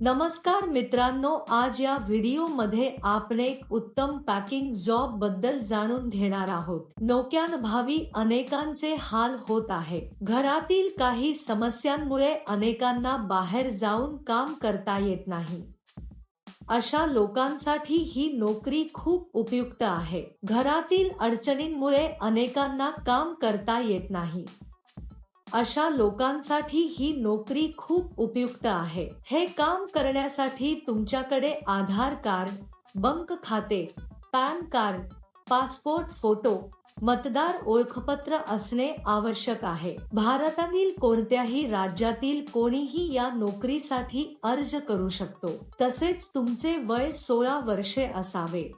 नमस्कार मित्रांनो, आज या व्हिडिओ मध्ये आपण एक उत्तम पॅकिंग जॉब बद्दल जाणून घेणार आहोत. नोक्यान अनेकांचे हाल होत आहे. घरातील काही समस्यांमुळे अनेकांना बाहेर जाऊन काम करता येत नाही. अशा लोकांसाठी ही नोकरी खूप उपयुक्त आहे. घरातील अडचणींमुळे अनेकांना काम करता येत नाही. अशा लोकांसाठी ही नोकरी खूप उपयुक्त आहे. हे काम करण्यासाठी तुमच्याकडे आधार कार्ड बंक खाते पॅन कार्ड पासपोर्ट फोटो मतदार ओळखपत्र असणे आवश्यक आहे. भारतातील कोणत्याही राज्यातील कोणीही या नोकरीसाठी अर्ज करू शकतो. तसेच तुमचे वय सोळा वर्षे असावे.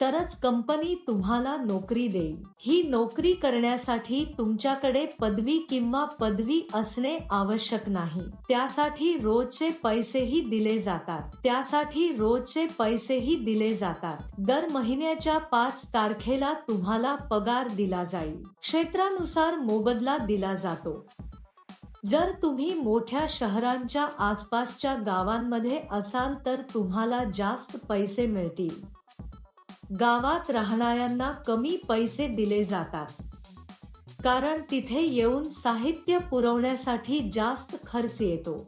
तरच कंपनी तुम्हाला नोकरी देईल. ही नोकरी करण्यासाठी तुमच्याकडे पदवी किंवा पदवी असणे आवश्यक नाही. त्यासाठी रोजचे पैसेही दिले जातात. त्यासाठी रोजचे पैसेही दिले जातात. दर महिन्याच्या पाच तारखेला तुम्हाला पगार दिला जाईल. क्षेत्रानुसार मोबदला दिला जातो. जर तुम्ही मोठ्या शहरांच्या आसपासच्या गावांमध्ये असाल तर तुम्हाला जास्त पैसे मिळतील. गावात राहणाऱ्यांना कमी पैसे दिले जातात. कारण तिथे येऊन साहित्य पुरवण्यासाठी जास्त खर्च येतो.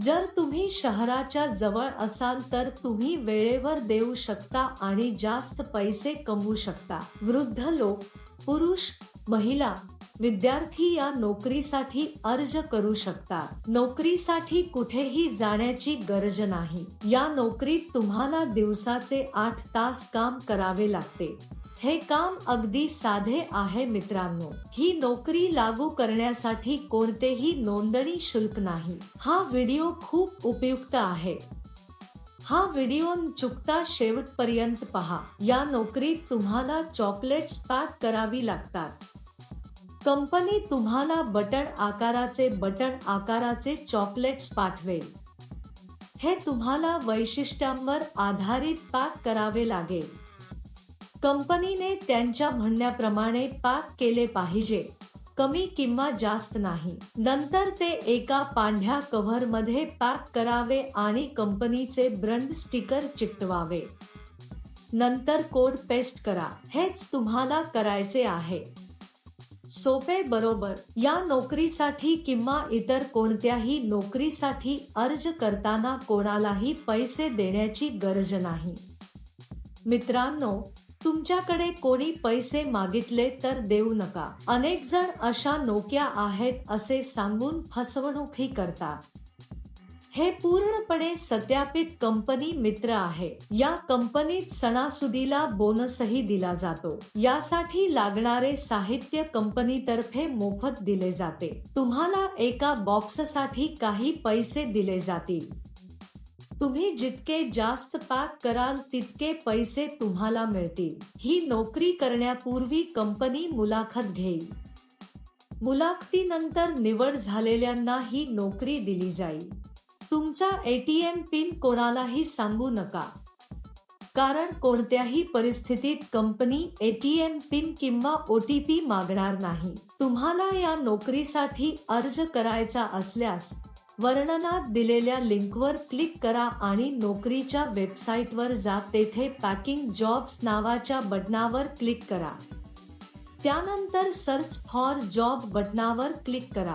जर तुम्ही शहराच्या जवळ असाल तर तुम्ही वेळेवर देऊ शकता आणि जास्त पैसे कमवू शकता. वृद्ध लोक पुरुष महिला विद्यार्थी या नोकरीसाठी अर्ज करू शकतात. नोकरीसाठी कुठेही जाण्याची गरज नाही. या नोकरीत तुम्हाला दिवसाचे आठ तास काम करावे लागते. हे काम अगदी साधे आहे मित्रांनो. ही नोकरी लागू करण्यासाठी कोणतेही नोंदणी शुल्क नाही. हा व्हिडिओ खूप उपयुक्त आहे. हा व्हिडिओ चुकता शेवटपर्यंत पहा. या नोकरीत तुम्हाला चॉकलेट्स पॅक करावी लागतात. कंपनी तुम्हाला बटन आकाराचे बटन आकाराचे चॉकलेट्स पाठवेल. हे तुम्हाला वैशिष्ट्यांवर आधारित पॅक करावे लागेल. कंपनीने त्यांच्या म्हणण्याप्रमाणे पॅक केले पाहिजे. कमी किंवा जास्त नाही. नंतर ते एका पांढ्या कव्हरमध्ये पॅक करावे आणि कंपनीचे ब्रंड स्टिकर चिकटवावे. नंतर कोड पेस्ट करा. हेच तुम्हाला करायचे आहे. सोपे बरोबर. या नोकरीसाठी किंवा इतर कोणत्याही नोकरीसाठी अर्ज करताना कोणालाही पैसे देण्याची गरज नाही. मित्रांनो तुमच्याकडे कोणी पैसे मागितले तर देऊ नका. अनेक जण अशा नोक्या आहेत असे सांगून फसवणूकही करतात. हे पूर्णपणे सत्यापित कंपनी मित्र आहे. या कंपनीत सणासुदीला बोनसही दिला जातो. यासाठी लागणारे साहित्य कंपनीतर्फे मोफत दिले जाते. तुम्हाला एका बॉक्ससाठी काही पैसे दिले जातील. तुम्ही जितके जास्त पॅक कराल तितके पैसे तुम्हाला मिळतील. ही नोकरी करण्यापूर्वी कंपनी मुलाखत घेईल. मुलाखतीनंतर निवड झालेल्यांना ही नोकरी दिली जाईल. तुमचा एटीएम पिन कोणालाही सांगू नका. कारण कोणत्याही परिस्थितीत कंपनी एटीएम पिन किंवा ओटीपी मागणार नाही. तुम्हाला या नोकरीसाठी अर्ज करायचा असल्यास वर्णनात दिलेल्या लिंकवर क्लिक करा आणि नोकरीच्या वेबसाईटवर जा. तेथे पॅकिंग जॉब्स नावाच्या बटनावर क्लिक करा. त्यानंतर सर्च फॉर जॉब बटनावर क्लिक करा.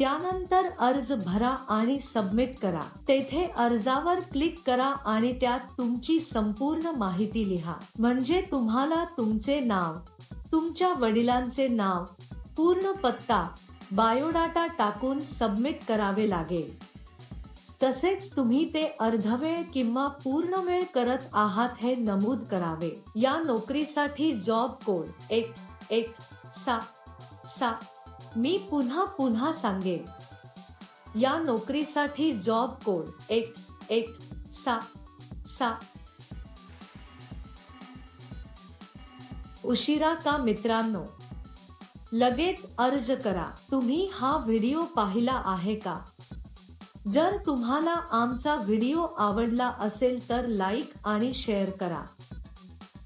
त्यानंतर अर्ज भरा आणि सबमिट करा. तेथे अर्जावर क्लिक करा आणि त्यात तुमची संपूर्ण माहिती लिहा. म्हणजे तुम्हाला तुमचे नाव तुमच्या वडिलांचे नाव पूर्ण पत्ता बायोडाटा टाकून सबमिट करावे लागेल. तसेच तुम्ही ते अर्धवेळ किंवा पूर्ण वेळ करत आहात हे नमूद करावे. या नोकरीसाठी जॉब कोड एक एक सा सा मी पुन्हा पुन्हा सांगेन. या नोकरीसाठी जॉब कोड एक एक सा सा. उशिरा का मित्रांनो? लगेच अर्ज करा. तुम्ही हा व्हिडिओ पाहिला आहे का? जर तुम्हाला आमचा व्हिडिओ आवडला असेल तर लाईक आणि शेअर करा.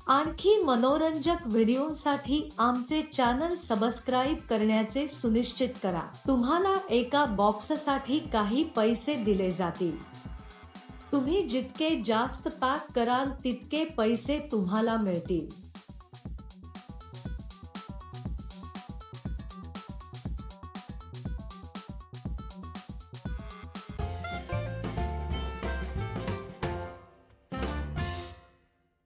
आणखी मनोरंजक व्हिडिओसाठी आमचे चॅनल सबस्क्राईब करण्याचे सुनिश्चित करा. तुम्हाला एका बॉक्ससाठी काही पैसे दिले जातील. तुम्ही जितके जास्त पॅक कराल तितके पैसे तुम्हाला मिळतील.